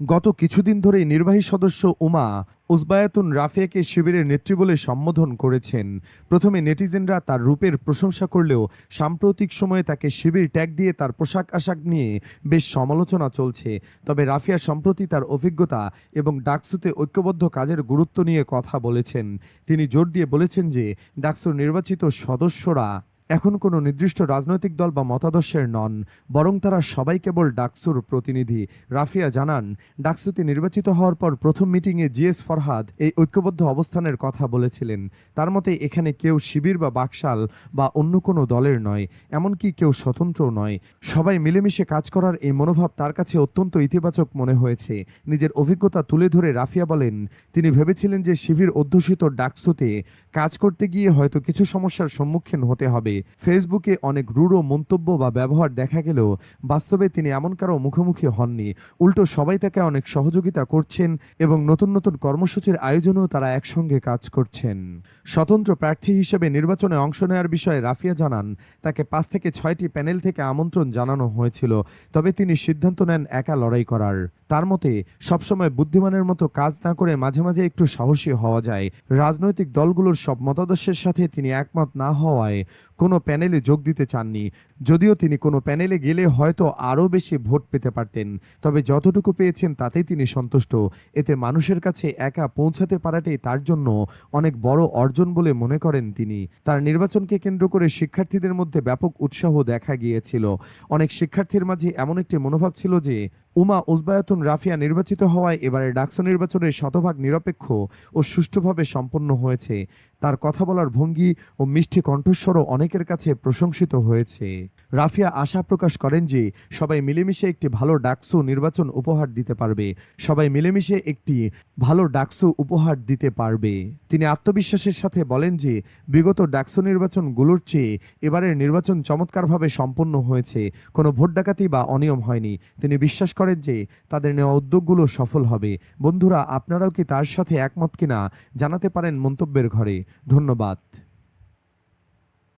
গত কিছুদিন ধরেই নির্বাহী সদস্য উমা উজবায়াতুন রাফিয়াকে শিবিরের নেত্রী বলে সম্বোধন করেছেন। প্রথমে নেটিজেনরা তার রূপের প্রশংসা করলেও সাম্প্রতিক সময়ে তাকে শিবির ট্যাগ দিয়ে তার পোশাক আশাক নিয়ে বেশ সমালোচনা চলছে। তবে রাফিয়া সম্প্রতি তার অভিজ্ঞতা এবং ডাকসুতে ঐক্যবদ্ধ কাজের গুরুত্ব নিয়ে কথা বলেছেন। তিনি জোর দিয়ে বলেছেন যে ডাকসুর নির্বাচিত সদস্যরা এখন কোনো নির্দিষ্ট রাজনৈতিক দল বা মতাদর্শের নন, বরং তারা সবাই কেবল ডাকসুর প্রতিনিধি। রাফিয়া জানান, ডাকসুতে নির্বাচিত হওয়ার পর প্রথম মিটিংয়ে জিএস ফরহাদ এই ঐক্যবদ্ধ অবস্থানের কথা বলেছিলেন। তার মতে, এখানে কেউ শিবির বা বাকশাল বা অন্য কোনো দলের নয়, এমনকি কেউ স্বতন্ত্রও নয়। সবাই মিলেমিশে কাজ করার এই মনোভাব তার কাছে অত্যন্ত ইতিবাচক মনে হয়েছে। নিজের অভিজ্ঞতা তুলে ধরে রাফিয়া বলেন, তিনি ভেবেছিলেন যে শিবির অধ্যুষিত ডাকসুতে কাজ করতে গিয়ে হয়তো কিছু সমস্যার সম্মুখীন হতে হবে। ফেসবুকে অনেক রূঢ় মন্তব্য বা ব্যবহার দেখা গেলেও বাস্তবে তিনি এমন কারও মুখোমুখি হননি। উল্টো সবাই তাকে অনেক সহযোগিতা করছেন এবং নতুন নতুন কর্মসূচির আয়োজনেও তারা একসঙ্গে কাজ করছেন। স্বতন্ত্র প্রার্থী হিসেবে নির্বাচনে অংশ নেওয়ার বিষয়ে রাফিয়া জানান, তাকে পাঁচ থেকে ছয়টি প্যানেল থেকে আমন্ত্রণ জানানো হয়েছিল, তবে তিনি সিদ্ধান্ত নেন একা লড়াই করার। তার মতে, সবসময় বুদ্ধিমানের মতো কাজ না করে মাঝে মাঝে একটু সাহসী হওয়া যায়। রাজনৈতিক দলগুলোর সব মতাদর্শের সাথে তিনি একমত না হওয়ায় কোনো প্যানেলে যোগ দিতে চাননি। যদিও তিনি কোনো প্যানেলে গেলে হয়তো আরও বেশি ভোট পেতে পারতেন, তবে যতটুকু পেয়েছেন তাতেই তিনি সন্তুষ্ট। এতে মানুষের কাছে একা পৌঁছাতে পারাটাই তার জন্য অনেক বড় অর্জন বলে মনে করেন তিনি। তার নির্বাচনকে কেন্দ্র করে শিক্ষার্থীদের মধ্যে ব্যাপক উৎসাহ দেখা গিয়েছিল। অনেক শিক্ষার্থীর মাঝে এমন একটি মনোভাব ছিল যে, উমা উজবায়াতুন রাফিয়া নির্বাচিত হওয়ায় এবারে ডাকসু নির্বাচনের শতভাগ নিরপেক্ষ ও সুষ্ঠুভাবে সম্পন্ন হয়েছে। তার কথা বলার ভঙ্গি ও মিষ্টি কণ্ঠস্বরও অনেকের কাছে প্রশংসিত হয়েছে। রাফিয়া আশা প্রকাশ করেন যে, সবাই মিলেমিশে একটি ভালো ডাকসু নির্বাচন উপহার দিতে পারবে। সবাই মিলেমিশে একটি ভালো ডাকসু উপহার দিতে পারবে। তিনি আত্মবিশ্বাসের সাথে বলেন যে, বিগত ডাকসু নির্বাচনগুলোর চেয়ে এবারের নির্বাচন চমৎকারভাবে সম্পন্ন হয়েছে। কোনো ভোট ডাকাতি বা অনিয়ম হয়নি। তিনি বিশ্বাস করেন যে, তাদের নেওয়া উদ্যোগগুলো সফল হবে। বন্ধুরা, আপনারাও কি তার সাথে একমত কিনা জানাতে পারেন মন্তব্যের ঘরে। ধন্যবাদ।